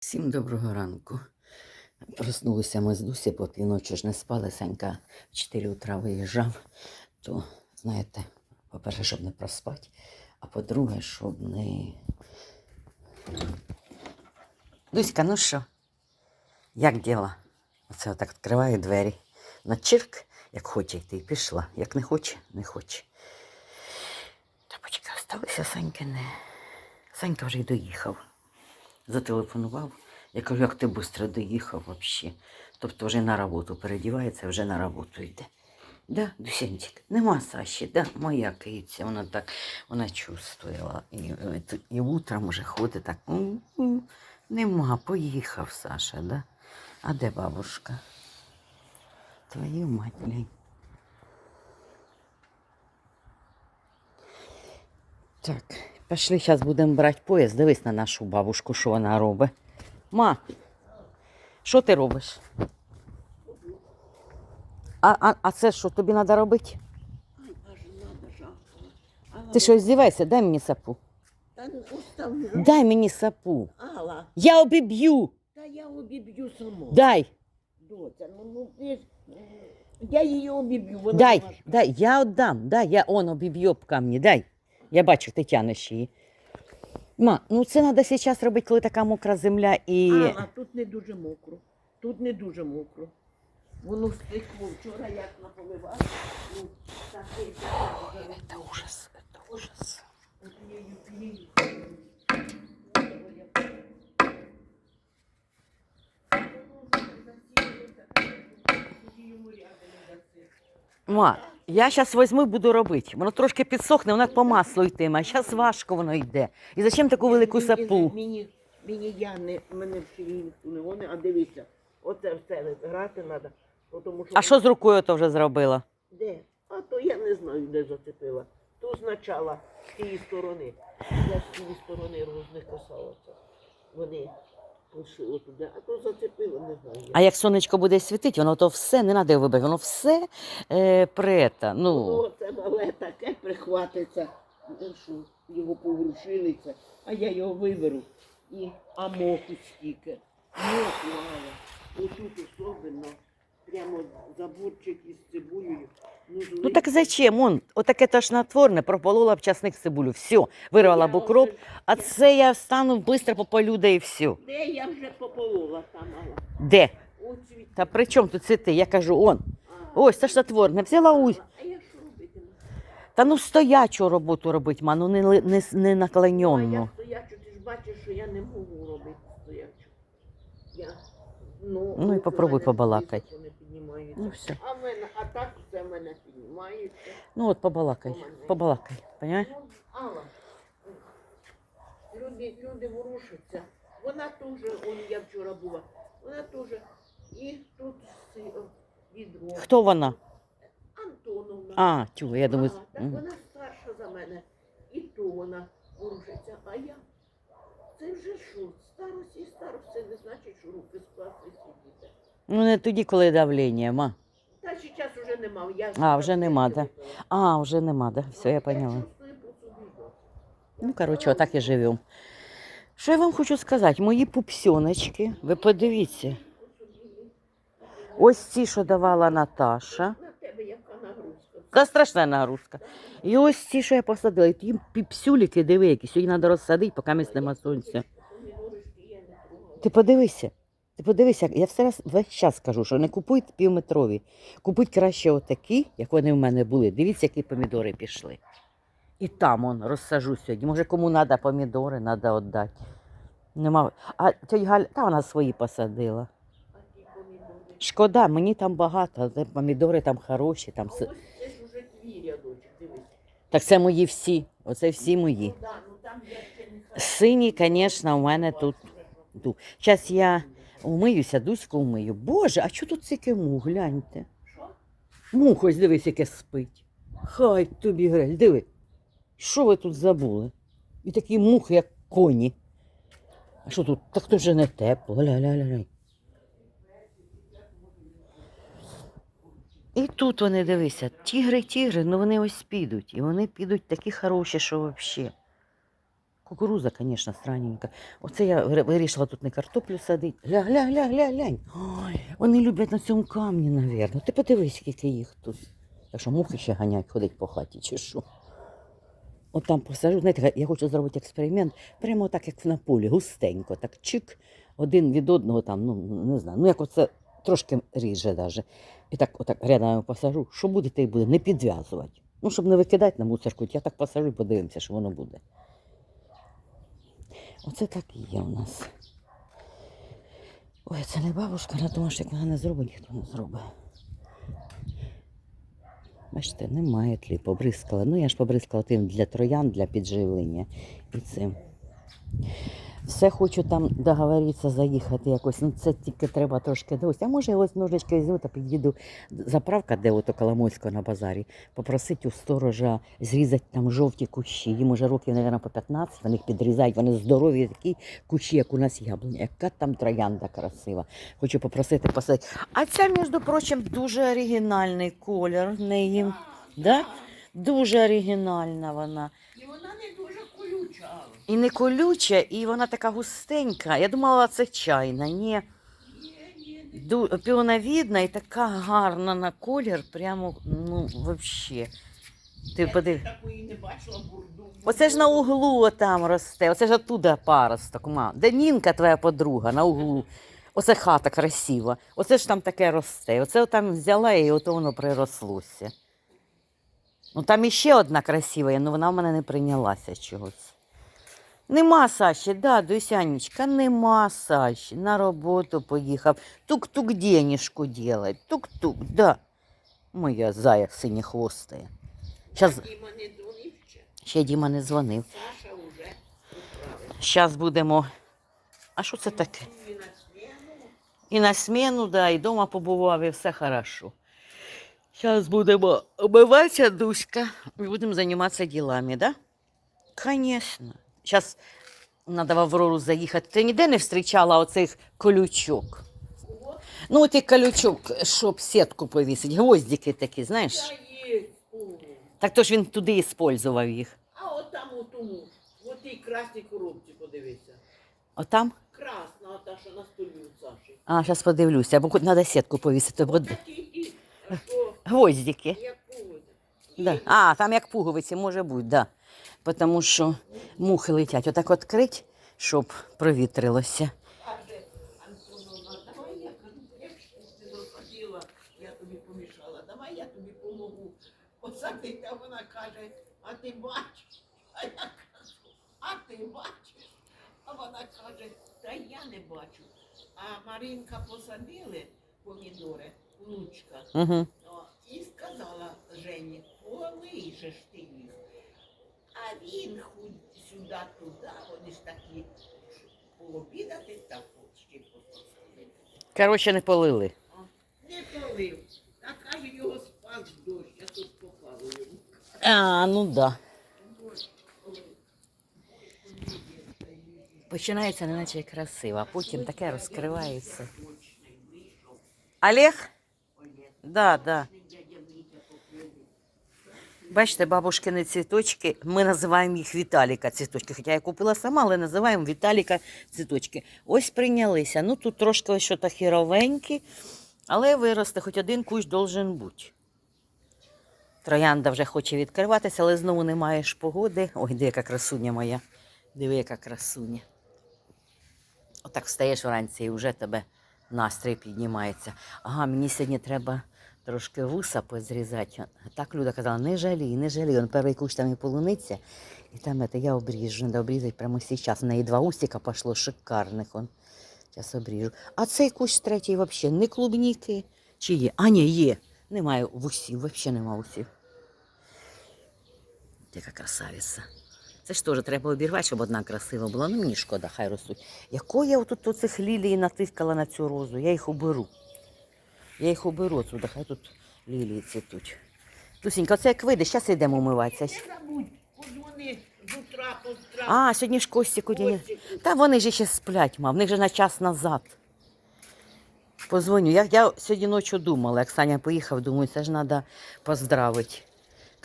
Всім доброго ранку. Проснулися ми з Дусі, бо півночі ж не спали. Санька в 4 утра виїжджав. То, знаєте, по-перше, щоб не проспати, а по-друге, щоб не. Дуська, ну що? Як діла? Оце отак відкриваю двері. На чирк, як хоче йти, і пішла. Як не хоче, не хоче. Тапочки осталися, Саньки не. Санька вже й доїхав зателефонував. Я кажу, як ти швидко доїхав взагалі. Тобто вже на роботу передівається, вже на роботу йде. Да, Дусенчик, нема Саші, да, моя киця, вона так, вона чувствувала. І, і утром вже ходить так. «М, м, Нема, поїхав Саша, да? А де бабушка? Твою мать, блін. Так, пішли, зараз будемо брати поїзд. Дивись на нашу бабушку, що вона робить. Ма, що ти робиш? А, а, а це що, тобі треба робити? Ти що, здівайся, дай мені сапу. Оставлю. Дай мені сапу. Алла, Я обіб'ю. та я обіб'ю саму. Дай, Доця, ну, ну я її обіб'ю, дай, дай, я віддам, дай, я он обіб'ю об камні, дай. Я бачу, ти тянеш її. Ма, ну це треба зараз робити, коли така мокра земля і. Алла, тут не дуже мокро. Тут не дуже мокро. Воно стекло вчора як наполивала. Ну, таке. Це ужас, це ужас. Ма, я зараз візьму і буду робити. Воно трошки підсохне, воно як по маслу йтиме, а зараз важко воно йде. І зачем таку велику сапу? Мені, мені я не, мене в селі ніхто не вони, а дивися, оце все грати треба. Тому що А що з рукою то вже зробила? Де? А то я не знаю, де зацепила. То спочатку з тієї сторони. Я з тієї сторони розних касалася. Вони туди, а то зацепила, не знаю. А як сонечко буде світити, воно то все не треба вибити, воно все е, прета. Ну, О, це мале таке прихватиться, ну, що його поворушилися, а я його виберу. І а моку стільки. Моку мало. Отут особливо. Прямо заборчик із цибулею. Ну, ну так зачем? Он, отаке тошнотворне, прополола б часник цибулю. Все, вирвала б укроп, а це я встану, швидко попалю, да і все. Де я вже пополола там? Де? Та при чому тут цвіти? Я кажу, он. Ось тошнотворне, взяла робитиму? Та ну стоячу роботу робить, ма, ну не, ли- не, с- не А я стоячу, ти ж бачиш, що я не можу робити стоячу. Я, ну, Ну, і попробуй в мене побалакать. високо не піднімаються. Ну все. А, мене, а так все в мене піднімається. Ну от побалакай, побалакай, понимаєш? Ну, Алла, люди, люди ворушаться. Вона теж, он я вчора була, вона теж. І тут си- відро. Хто вона? Антоновна. А, тю, я думаю. Ага, так вона старша за мене. І то вона ворушиться. А я. Це вже що? Старость і старость, це не значить, що руки скласти сидіти. Ну не тоді, коли давлення, ма. Та зараз вже нема. Я А, вже нема, да? да? А, вже нема, да? Все, я поняла. Ну, коротше, отак і живемо. Що я вам хочу сказати? Мої пупсьоночки, ви подивіться. Ось ці, що давала Наташа. Та страшна нагрузка. І ось ці, що я посадила, і ті піпсюліки, диви, які сьогодні треба розсадити, поки місць нема сонця. Ти подивися. Ти подивися, я все раз весь час кажу, що не купуйте півметрові. Купують краще отакі, як вони в мене були. Дивіться, які помідори пішли. І там он розсажу сьогодні. Може, кому треба помідори, треба віддати. Нема. А тьоть Галя, та вона свої посадила. Шкода, мені там багато, але помідори там хороші. Там... А ось це ж уже твій рядочок, дивись. Так це мої всі. Оце всі мої. Ну, да, ну там я ще не. Сині, звісно, у мене тут. тут. Зараз я умиюся, Дуську умию. Боже, а що тут стільки мух, гляньте. Що? Мух ось дивись, яке спить. Хай тобі грель, диви. Що ви тут забули? І такі мухи, як коні. А що тут? Так то вже не тепло. Гля-ля-ля. І тут вони дивися, тігри, тігри, ну вони ось підуть. І вони підуть такі хороші, що взагалі. Кукуруза, звісно, странненька. Оце я вирішила тут не картоплю садити. Гля, гля, гля, гля, глянь. Ой, вони люблять на цьому камні, навірно. Ти подивись, скільки їх тут. Так що мухи ще ганять, ходить по хаті, чи що. От там посажу, знаєте, я хочу зробити експеримент, прямо так, як на полі, густенько, так чик, один від одного там, ну не знаю, ну як оце трошки ріже даже. І так отак рядом посажу. Що буде, те й буде, не підв'язувати. Ну, щоб не викидати на мусорку, я так посажу і подивимося, що воно буде. Оце так і є у нас. Ой, це не бабушка, вона думає, що як вона не зробить, ніхто не зробить. Бачите, немає тлі, побризкала. Ну, я ж побризкала тим для троян, для підживлення. І цим. Все хочу там договоритися, заїхати якось. Ну, це тільки треба трошки досі. А може, я ось ножички візьму та під'їду. Заправка, де ото Коломойського на базарі, попросити у сторожа зрізати там жовті кущі. Їм уже років, мабуть, по 15, вони їх підрізають, вони здорові такі кущі, як у нас яблуня. Яка там троянда красива. Хочу попросити посадити. А ця, між прочим, дуже оригінальний колір в неї. Да? Дуже оригінальна вона. І вона не І не колюча, і вона така густенька. Я думала, це чайна. Ні. Ду- Піоновідна і така гарна на колір, прямо, ну, взагалі. Ти подив... такої не бачила бурду. Оце ж на углу там росте, оце ж оттуда паросток, ма. Де Нінка твоя подруга на углу. Оце хата красива. Оце ж там таке росте. Оце там взяла і ото воно прирослося. Ну там іще одна красива, але вона в мене не прийнялася чогось. Нема Саші, да, Дусянечка, нема Саші. На роботу поїхав. Тук-тук денежку делать. Тук-тук, да. Моя зая синехвостая. Щас... Діма не дзвонив ще. Ще Діма не дзвонив. Саша вже. Зараз будемо. А що це таке? І на смену. І на зміну, да, і вдома побував, і все хорошо. Зараз будемо обмиватися, Дуська, і будемо займатися ділами, да? Звісно. Зараз треба в Аврору заїхати. Ти ніде не зустрічала оцих колючок? Ну, ті колючок, щоб сітку повісити, гвоздики такі, знаєш? Так то ж він туди і спользував їх. А от там у тому, в тій красній коробці подивися. Отам? Красна, ота, що на столі у Саші. А, зараз подивлюся, бо треба сітку повісити. Бо... Такі і, що, Гвоздики. Да. А, там як пуговиці може бути, да. Тому що мухи летять. Отак відкрить, щоб провітрилося. Посадити. А вона каже, а ти бачиш? А я кажу, а ти бачиш? А вона каже, та я не бачу. А Маринка посадили помідори, внучка. І сказала Жені, полишеш ти їх. А він сюди, туди, вони ж такі пообідати та ще посадити. Коротше, не полили. Не полив. А каже, його спас дощ, я тут йому. А, ну да. Дощ, коли Починається неначе красиво, а потім таке розкривається. Олег? Олег, Да, да. Бачите, бабушкини цвіточки, ми називаємо їх Віталіка цвіточки. Хоча я купила сама, але називаємо Віталіка цвіточки. Ось прийнялися. Ну тут трошки ось що то хіровенькі, але виросте, хоч один кущ должен бути. Троянда вже хоче відкриватися, але знову немає ж погоди. Ой, де яка красуня моя. Диви, яка красуня. Отак встаєш вранці і вже тебе настрій піднімається. Ага, мені сьогодні треба трошки вуса позрізати. Так Люда казала, не жалій, не жалій. Он перший кущ там і полуниця, і там это, я обріжу, треба обрізати прямо зараз. У неї два усика пішло шикарних. Он. Зараз обріжу. А цей кущ третій взагалі не клубніки. Чи є? А, ні, є. Немає вусів, взагалі немає усів. Яка красавиця. Це ж теж треба обірвати, щоб одна красива була. Ну мені шкода, хай ростуть. Яко я отут оцих лілій натискала на цю розу, я їх уберу. Я їх уберу отсюди, хай тут лілії цвітуть. Тусінька, оце як вийде, зараз йдемо умиватися. Не забудь, подзвони з утра. А, сьогодні ж Кості куди. Та вони ж ще сплять, мам, в них же на час назад. Позвоню. Я, я сьогодні ночі думала, як Саня поїхав, думаю, це ж треба поздравити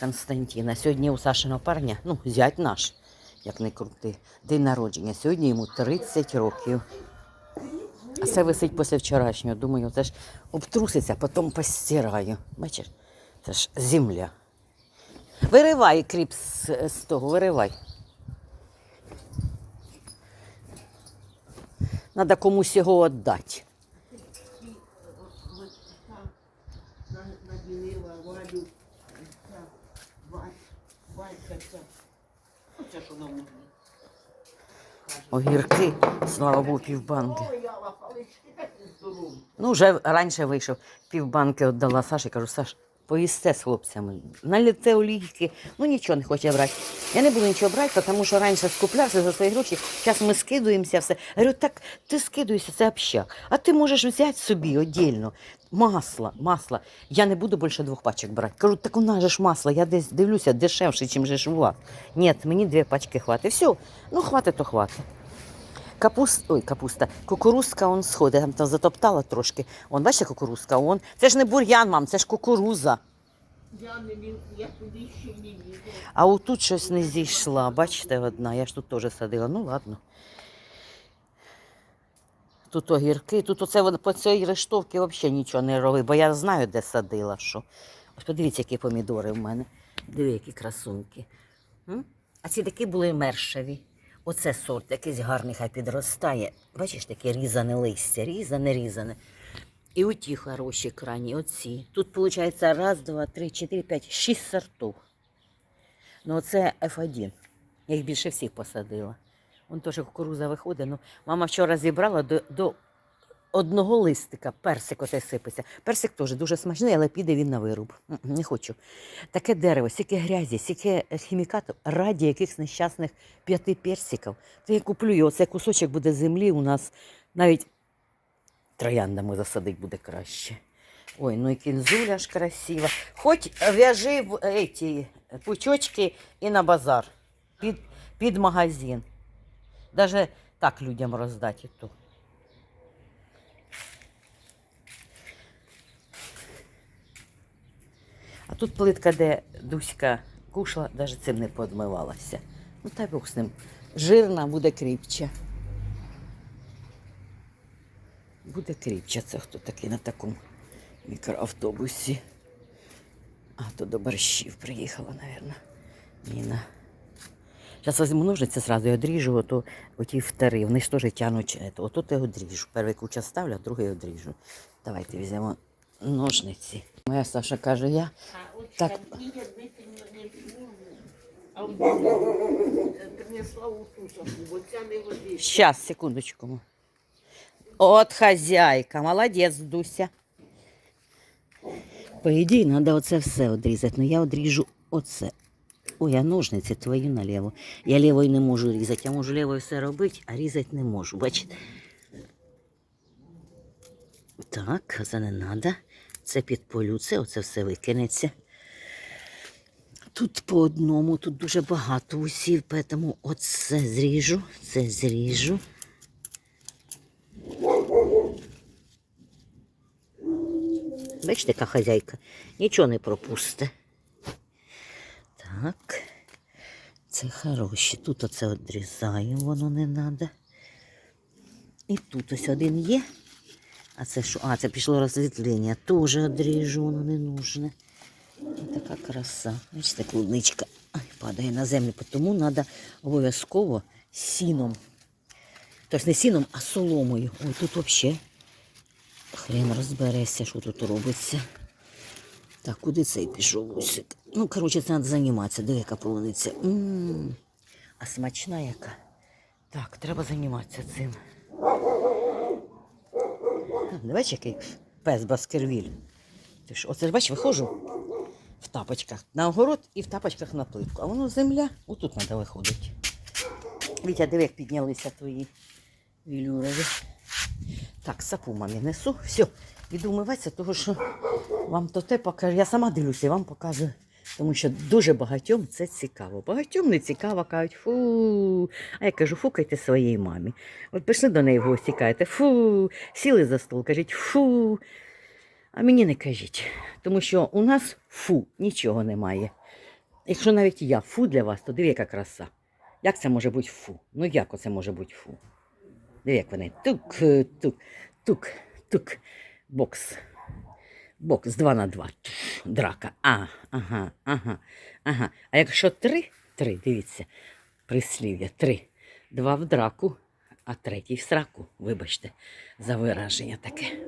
Константина. Сьогодні у Сашиного парня, ну, зять наш, як не крути. День народження. Сьогодні йому 30 років. А це висить після вчорашнього. Думаю, це ж обтруситься, потім постираю. Бачиш, це ж земля. Виривай кріп з, того, виривай. Треба комусь його віддати. Валька ця. Оце що на вуглі. Огірки, слава Богу, півбанки. Ну, вже раніше вийшов, півбанки віддала Саші, кажу, Саш, поїсте з хлопцями. На лице олійки, ну нічого не хоче брати. Я не буду нічого брати, тому що раніше скуплявся за свої гроші, зараз ми скидуємося все. Я говорю, так ти скидуєшся, це общак. А ти можеш взяти собі віддільно. Масло, масло. Я не буду більше двох пачок брати. Кажу, так у нас же ж масло, я десь дивлюся дешевше, ніж же у вас. Ні, мені дві пачки хватить. Все, ну хватить, то хватить. Капуст, ой, капуста, кукурузка он сходить, там, там затоптала трошки. Он, бачите, кукурузка, он. Це ж не бур'ян, мам, це ж кукуруза. Я не міг, я туди ще не їду. А отут щось не зійшла, бачите, одна. Я ж тут теж садила. Ну ладно. Тут огірки, тут оце вон- по цій рештовці взагалі нічого не роби, бо я знаю, де садила що. Ось подивіться, які помідори в мене. Диви, які красунки. М? А ці такі були мершеві. Оце сорт, якийсь гарний хай підростає. Бачиш, таке різане листя, різане, різане. І оті хороші крані, оці. Тут, виходить, раз, два, три, чотири, п'ять, шість сортів. Ну, це F1. Я їх більше всіх посадила. Вон теж кукуруза виходить. Ну, мама вчора зібрала до, до одного листика, персик оце сипеться. Персик теж дуже смачний, але піде він на вируб. Не хочу. Таке дерево, стільки грязі, стільки хімікатів, раді якихось нещасних п'яти персиків. То я куплю його, цей кусочок буде землі у нас навіть трояндами засадить буде краще. Ой, ну і кінзуля ж красива. Хоч в'яжи в эти пучочки і на базар, під, під магазин. Даже так людям роздати то. А тут плитка, де Дуська кушала, навіть цим не подмивалася. Ну та Бог з ним. Жирна буде кріпче. Буде кріпче. Це хто такий на такому мікроавтобусі. А, то до борщів приїхала, мабуть. Ніна. Зараз візьму ножниці сразу і одріжу, ото оті втори. Вони ж теж тянуть. Ото я одріжу. Перший куча ставлю, а другий одріжу. Давайте візьмемо ножниці. Моя Саша каже, я А Так. Сейчас, секундочку. От хазяйка, молодець, Дуся. По ідеї, треба оце все одрізати, але я одріжу оце. Ой, а ножниці твою наліво. Я лівою не можу різати. Я можу лівою все робити, а різати не можу. Бачите? Так, це не треба. Це підполю, це оце все викинеться. Тут по одному, тут дуже багато усів, тому оце зріжу, це зріжу. Бачите, яка хазяйка, нічого не пропусте. Так, це хороші. Тут оце відрізаємо, воно не треба. І тут ось один є. А це що? А, це пішло розсвітлення. Теж одріжу, воно не нужне. Така краса. Бачите, клубничка Ай, падає на землю, тому треба обов'язково сіном. Тобто не сіном, а соломою. Ой, тут взагалі хрен розбереться, що тут робиться. Так, куди цей пішов усик? Ну, коротше, це треба займатися. Диви, яка полуниця. М, А смачна яка. Так, треба займатися цим. Бачиш, який пес Баскервіль. Ти оце бачиш, виходжу в тапочках на огород і в тапочках на плитку. А воно земля, отут треба виходити. Вітя, диви, як піднялися твої вілюрові. Так, сапу мамі несу. Все, іду вмиватися, тому що вам то те покажу. Я сама дивлюся і вам показую. Тому що дуже багатьом це цікаво. Багатьом не цікаво, кажуть, фу. А я кажу, фукайте своїй мамі. От пішли до неї в гості, кажете, фу, сіли за стол, кажіть, фу. А мені не кажіть, тому що у нас фу, нічого немає. Якщо навіть я фу для вас, то диви, яка краса. Як це може бути фу? Ну як оце може бути фу? Диви, як вони тук, тук, тук, тук, бокс. Бокс 2 на 2. Драка. А, ага, ага, ага. А якщо три, три, дивіться, прислів'я, три. Два в драку, а третій в сраку. Вибачте за вираження таке.